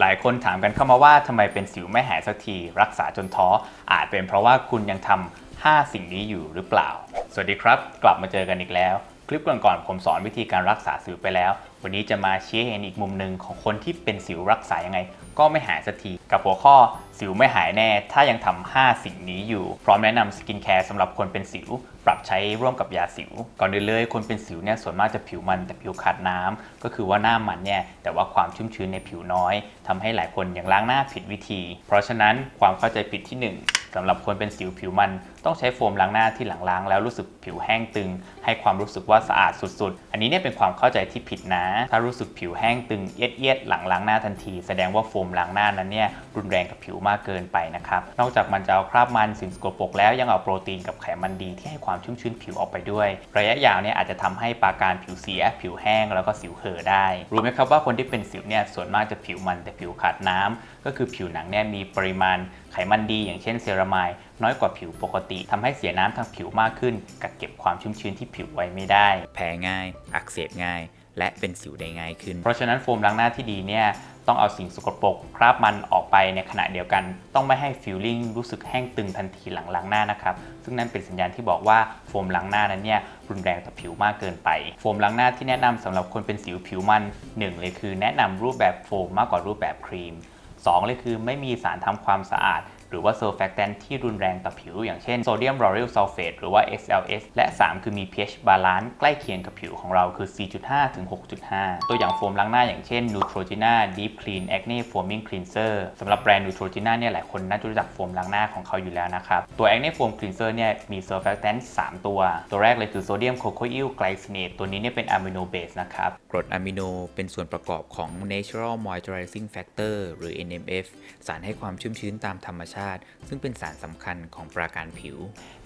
หลายคนถามกันเข้ามาว่าทำไมเป็นสิวไม่หายสักที รักษาจนท้อ อาจเป็นเพราะว่าคุณยังทำ5สิ่งนี้อยู่หรือเปล่า สวัสดีครับ กลับมาเจอกันอีกแล้ว คลิปก่อนๆผมสอนวิธีการรักษาสิวไปแล้ววันนี้จะมาชี้เห็นอีกมุมหนึ่งของคนที่เป็นสิวรักษายังไง ก็ไม่หายสักทีกับหัวข้อสิวไม่หายแน่ ถ้ายังทำ5สิ่งนี้อยู่ พร้อมแนะนำสกินแคร์สำหรับคนเป็นสิว ปรับใช้ร่วมกับยาสิว ก่อนอื่นเลยคนเป็นสิวเนี่ยส่วนมากจะผิวมันแต่ผิวขาดน้ำก็คือว่าหน้ามันเนี่ยแต่ว่าความชุ่มชื้นในผิวน้อยทำให้หลายคนยังล้างหน้าผิดวิธี เพราะฉะนั้นความเข้าใจผิดที่หนึ่งสำหรับคนเป็นสิวผิวมัน ต้องใช้โฟมล้างหน้าที่หลังล้างแล้วรู้สึกผิวแห้งตึง ให้ความรู้สึกว่าสะอาดสุด ๆ อันนี้เนี่ยเป็นความเข้าใจที่ผิดนะถ้ารู้สึกผิวแห้งตึงเอียดเอียดๆหลังล้างหน้าทันที แสดงว่าโฟมล้างหน้านั้นเนี่ยรุนแรงกับผิวมากเกินไปนะครับ นอกจากมันจะเอาคราบมันสิ่งสกปรกแล้วยังเอาโปรตีนกับไขมันดีที่ให้ความชุ่มชื้นผิวออกไปด้วย ระยะยาวเนี่ยอาจจะทำให้ปาการผิวเสีย ผิวแห้งแล้วก็สิวเห่อได้ รู้ไหมครับว่าคนที่เป็นสิวเนี่ยส่วนมากจะผิวมันแต่ผิวขาดน้ำก็คือผิวหนังเนี่ยมีปริมาณไขมันดี อย่างเช่นเซรามายน้อยกว่าผิวปกติทำให้เสียน้ำทางผิวมากขึ้นกักเก็บความชุ่มชื้นที่ผิวไว้ไม่ได้ แพ้ง่าย อักเสบง่าย และเป็นสิวได้ง่ายขึ้น เพราะฉะนั้นโฟมล้างหน้าที่ดีเนี่ยต้องเอาสิ่งสกปรกคราบมันออกไปในขณะเดียวกัน ต้องไม่ให้ฟิลลิ่งรู้สึกแห้งตึงทันทีหลังล้างหน้านะครับ ซึ่งนั่นเป็นสัญญาณที่บอกว่าโฟมล้างหน้านั้นเนี่ยรุนแรงต่อผิวมากเกินไป โฟมล้างหน้าที่แนะนำสำหรับคนเป็นสิวผิวมันหนึ่งเลยคือแนะนำรูปแบบโฟมมากกว่ารูปแบบครีม 2 เลยคือไม่มีสารทำความสะอาด หรือว่าเซอร์แฟกแตนที่รุนแรงต่อผิว อย่างเช่นโซเดียม l a u r e l sulfate หรือว่า SLS และ 3 คือมี pH balance ใกล้เคียงกับผิวของเราคือ 4.5 ถึง 6.5 ตัวอย่างโฟมล้างหน้าอย่างเช่น Neutrogena Deep Clean Acne Foaming Cleanser สำหรับแบรนด์ Neutrogena เนี่ยหลายคนน่าจะรู้จักโฟมล้างหน้าของเขาอยู่แล้วนะครับ ตัว Acne Foam Cleanser เนี่ยมี surfactant 3ตัว ตัวแรกเลยคือ Sodium Cocoyl Glycinate ตัวนี้เนี่ยเป็น amino base นะครับกรดอะมิโนเป็นส่วนประกอบของ Natural Moisturizing Factor หรือ NMF สารให้ความชุ่มชื้นตามธรรมชาติซึ่งเป็นสารสำคัญของปราการผิว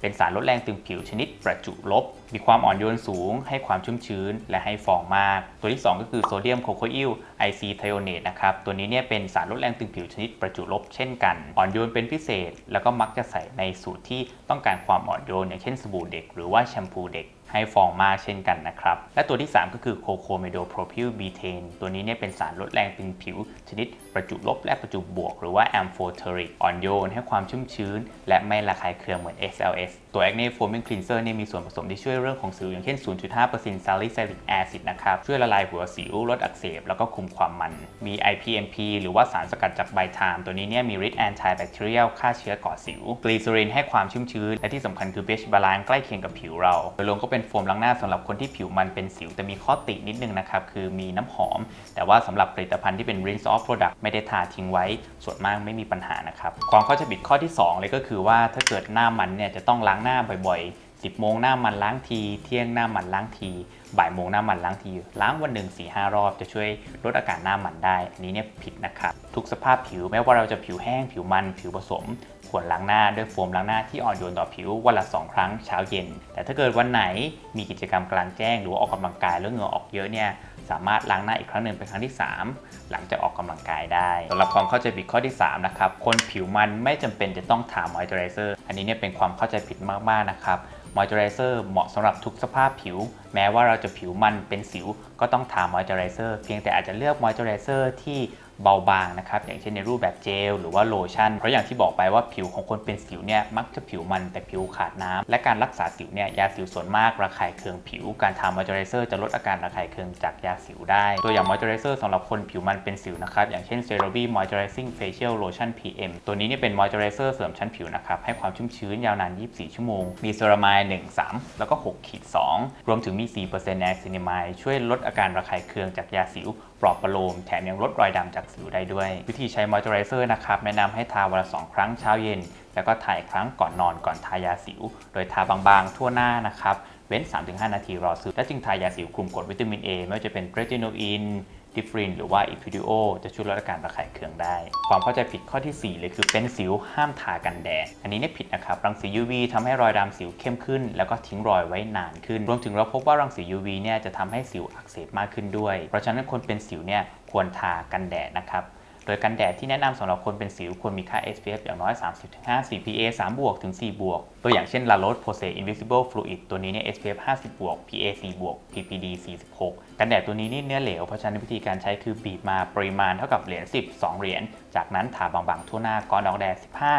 เป็นสารลดแรงตึงผิวชนิดประจุลบ มีความอ่อนโยนสูง ให้ความชุ่มชื้น และให้ฟองมาก ตัวที่ 2 ก็คือโซเดียมโคโคอิลไอซีไทโอเนตนะครับ ตัวนี้เนี่ยเป็นสารลดแรงตึงผิวชนิดประจุลบเช่นกัน อ่อนโยนเป็นพิเศษ แล้วก็มักจะใส่ในสูตรที่ต้องการความอ่อนโยนอย่างเช่นสบู่เด็ก หรือว่าแชมพูเด็ก ให้ฟองมากเช่นกันนะครับ และตัวที่ 3 ก็คือโคโคเมโดโพรพิลบีเทนตัวนี้เนี่ยเป็นสารลดแรงตึงผิว ชนิดประจุลบและประจุบวก หรือว่าแอมโฟเทอริกอ่อนโยน ให้ความชุ่มชื้น และไม่ระคายเคืองเหมือน SLS ตัว Acne Foaming Cleanser เนี่ยมีส่วนผสมที่ช่วยเรื่องของสิวอย่างเช่น 0.5% salicylic acid นะครับ ช่วยละลายหัวสิวลดอักเสบ แล้วก็คุมความมัน มี IPMP หรือว่าสารสกัดจากใบทาม ตัวนี้เนี่ยมีฤทธิ์ antibacterial ฆ่าเชื้อก่อสิวกลีเซอรินให้ความชุ่มชื้นและที่สำคัญคือ pH balance ใกล้เคียงกับผิวเราโดยรวมก็เป็นโฟมล้างหน้าสำหรับคนที่ผิวมันเป็นสิว แต่มีข้อตินิดนึงนะครับ คือมีน้ำหอม แต่ว่าสำหรับผลิตภัณฑ์ที่เป็น rinse off product ไม่ได้ทาทิ้งไว้ ส่วนมากไม่มีปัญหานะครับ ความเข้าใจผิดข้อที่ 2 เลยก็คือว่าถ้าเกิดหน้ามันเนี่ยจะต้องล้างหน้าบ่อยๆ 10โมงหน้ามันล้างที เที่ยงหน้ามันล้างที บ่ายโมงหน้ามันล้างที ล้างวันหนึ่ง4ีหรอบจะช่วยลดอาการหน้ามันได้ อันนี้เนี่ยผิดนะครับทุกสภาพผิวแม้ว่าเราจะผิวแห้งผิวมันผิวผสมควรล้างหน้าด้วยโฟมล้างหน้าที่อ่อนโยนต่อผิววันละ 2 ครั้งเช้าเย็น แต่ถ้าเกิดวันไหนมีกิจกรรมกลางแจ้ง หรือออกกำลังกายแล้วเหงื่อออกเยอะเนี่ยสามารถล้างหน้าอีกครั้งหนึ่งเป็นครั้งที่ 3 หลังจากออกกำลังกายได้สำหรับความเข้าใจผิดข้อที่3นะครับคนผิวมันไม่จำเป็นจะต้องทามอยเจอไรเซอร์อันนี้เนี่ยเป็นความเข้าใจผิดมากๆนะครับ มอยเจอไรเซอร์เหมาะสำหรับทุกสภาพผิว แม้ว่าเราจะผิวมันเป็นสิว ก็ต้องทามอยเจอไรเซอร์เพียงแต่อาจจะเลือกมอยเจอไรเซอร์ที่ เบาบางนะครับอย่างเช่นในรูปแบบเจลหรือว่าโลชั่น เพราะอย่างที่บอกไปว่าผิวของคนเป็นสิวเนี่ยมักจะผิวมันแต่ผิวขาดน้ำและการรักษาสิวเนี่ยยาสิวส่วนมากระคายเคืองผิว การทามอยเจอไรเซอร์จะลดอาการระคายเคืองจากยาสิวได้ ตัวอย่างมอยเจอไรเซอร์สำหรับคนผิวมันเป็นสิวนะครับอย่างเช่นเซร CeraVe Moisturizing Facial Lotion PM ตัวนี้เนี่ยเป็นมอยเจอไรเซอร์เสริมชั้นผิวนะครับให้ความชุ่มชื้นยาวนาน 24 ชั่วโมงมีเซรามาย1 3 แล้วก็6ขีด2รวมถึงมี 4%แอซินิมายช่วยลดอาการระคายเคืองจากยาสิว ปลอบประโลมแถมยังลดรอยดำจากสิวได้ด้วย วิธีใช้มอยส์เจอไรเซอร์นะครับ แนะนำให้ทาวันละ 2 ครั้งเช้าเย็น แล้วก็ถ่ายครั้งก่อนนอนก่อนทายาสิว โดยทาบางๆ ทั่วหน้านะครับ เว้น 3-5 นาทีรอซึมและจึงทายาสิวกลุ่มกรดวิตามิน A ไม่ว่าจะเป็นเรติโนอิน ดิฟรินหรือว่าอิพิดิโอจะช่วยลดอาการระคายเคืองได้ ความเข้าใจผิดข้อที่ 4 เลยคือเป็นสิวห้ามทากันแดด อันนี้เนี่ยผิดนะครับ รังสี UV ทำให้รอยดำสิวเข้มขึ้น แล้วก็ทิ้งรอยไว้นานขึ้น รวมถึงเราพบว่ารังสี UV เนี่ยจะทำให้สิวอักเสบมากขึ้นด้วย เพราะฉะนั้นคนเป็นสิวเนี่ยควรทากันแดดนะครับ โดยกันแดดที่แนะนำสำหรับคนเป็นสิวควรมีค่า SPF อย่างน้อย 30-50 PA 3บวกถึง4บวกตัวอย่างเช่น La Roche Posay Invisible Fluid ตัวนี้เนี่ย SPF 50บวก PA 4บวก PPD 46 กันแดดตัวนี้นี่เนื้อเหลว เพราะฉะนั้นวิธีการใช้คือบีบมาปริมาณเท่ากับเหรียญ10 2เหรียญ จากนั้นทาบางๆ ทั่วหน้าก่อนออกแดด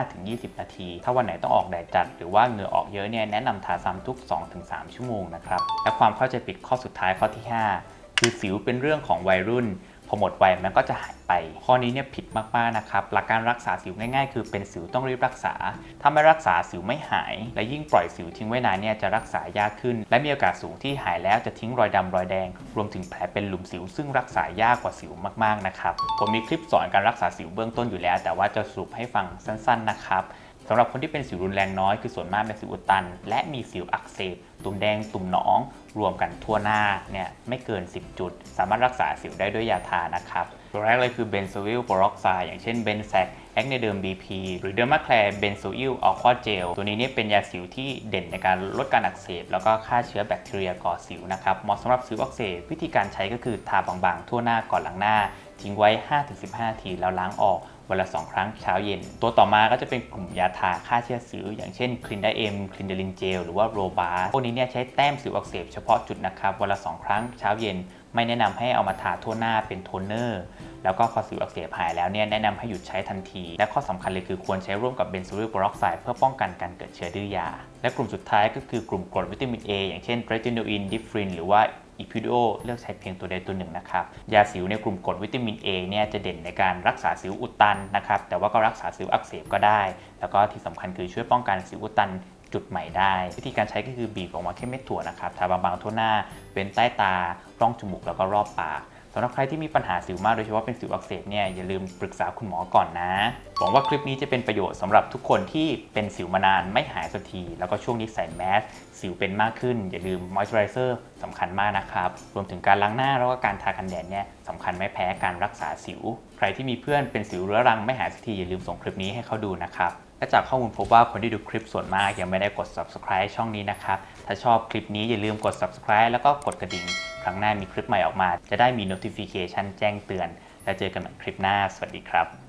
15-20 นาที ถ้าวันไหนต้องออกแดดจัด หรือว่าเหงื่อออกเยอะเนี่ยแนะนำทาซ้ำทุก 2-3 ชั่วโมงนะครับและความเข้าใจผิดข้อสุดท้ายข้อที่ 5 คือสิวเป็นเรื่องของวัยรุ่น อหมดวัยมันก็จะหายไป ข้อนี้เนี่ยผิดมากๆนะครับหลักการรักษาสิวง่ายๆ คือเป็นสิวต้องรีบรักษา ถ้าไม่รักษาสิวไม่หาย และยิ่งปล่อยสิวทิ้งไว้นานเนี่ยจะรักษายากขึ้น และมีโอกาสสูงที่หายแล้วจะทิ้งรอยดำรอยแดง รวมถึงแผลเป็นหลุมสิว ซึ่งรักษายากกว่าสิวมากๆนะครับผมมีคลิปสอนการรักษาสิวเบื้องต้นอยู่แล้ว แต่ว่าจะสรุปให้ฟังสั้น ๆนะครับ สำหรับคนที่เป็นสิวรุนแรงน้อยคือส่วนมากเป็นสิวอุดตัน และมีสิวอักเสบตุ่มแดงตุ่มหนอง รวมกันทั่วหน้าเนี่ยไม่เกิน 10 จุด สามารถรักษาสิวได้ด้วยยาทานะครับตัวแรกเลยคือเบนโซวิลโปรอกไซด์อย่างเช่นเบนแซกแอคเนเดิม BP หรือเดอร์มาแคลเบนโซอิลอัลควาเจลตัวนี้เนี่ยเป็นยาสิวที่เด่นในการลดการอักเสบ แล้วก็ฆ่าเชื้อแบคทีเรียก่อสิวนะครับเหมาะสำหรับสิวอักเสบวิธีการใช้ก็คือทาบางๆ ทั่วหน้าก่อนหล้างหน้า ทิ้งไว้ 5-15นาทีแล้วล้างออก วันละ 2 ครั้งเช้าเย็น ตัวต่อมาก็จะเป็นกลุ่มยาทาฆ่าเชื้อสิวอย่างเช่นคลินไดเอ็มคลินเดลินเจลหรือว่าโรบาพวกนี้เนี่ยใช้แต้มสิวอักเสบเฉพาะจุดนะครับวันละ 2 ครั้งเช้าเย็น ไม่แนะนำให้เอามาทาทั่วหน้าเป็นโทนเนอร์แล้วก็พอสิวอักเสบหายแล้วเนี่ยแนะนำให้หยุดใช้ทันที และข้อสำคัญเลยคือควรใช้ร่วมกับเบนโซลิลโปรอกไซด์เพื่อป้องกันการเกิดเชื้อดื้อยา และกลุ่มสุดท้ายก็คือกลุ่มกรดวิตามิน A อย่างเช่นเรติโนอินดิฟรินหรือว่า อีพิโดเลือกใช้เพียงตัวใดตัวหนึ่งนะครับ ยาสิวในกลุ่มกรดวิตามิน A เนี่ยจะเด่นในการรักษาสิวอุดตันนะครับ แต่ว่าก็รักษาสิวอักเสบก็ได้ แล้วก็ที่สำคัญคือช่วยป้องกันสิวอุดตันจุดใหม่ได้ วิธีการใช้ก็คือบีบออกมาแค่เม็ดถั่วนะครับ ทาบางๆทั่วหน้า เป็นใต้ตา ร่องจมูกแล้วก็รอบปาก สำหรับใครที่มีปัญหาสิวมากโดยเฉพาะเป็นสิวอักเสบเนี่ยอย่าลืมปรึกษาคุณหมอก่อนนะหวังว่าคลิปนี้จะเป็นประโยชน์สำหรับทุกคนที่เป็นสิวมานานไม่หายสักที แล้วก็ช่วงนี้ใส่แมสสิวเป็นมากขึ้น อย่าลืมมอยส์เจอไรเซอร์สำคัญมากนะครับ รวมถึงการล้างหน้าแล้วก็การทากันแดดเนี่ยสำคัญไม่แพ้การรักษาสิว ใครที่มีเพื่อนเป็นสิวเรื้อรังไม่หายสักทีอย่าลืมส่งคลิปนี้ให้เขาดูนะครับ และจากข้อมูลพบว่าคนที่ดูคลิปส่วนมากยังไม่ได้กด subscribe ช่องนี้นะครับ ถ้าชอบคลิปนี้อย่าลืมกด subscribe แล้วก็กดกระดิ่ง ครั้งหน้ามีคลิปใหม่ออกมา จะได้มี notification แจ้งเตือน แล้วเจอกันใหม่คลิปหน้า สวัสดีครับ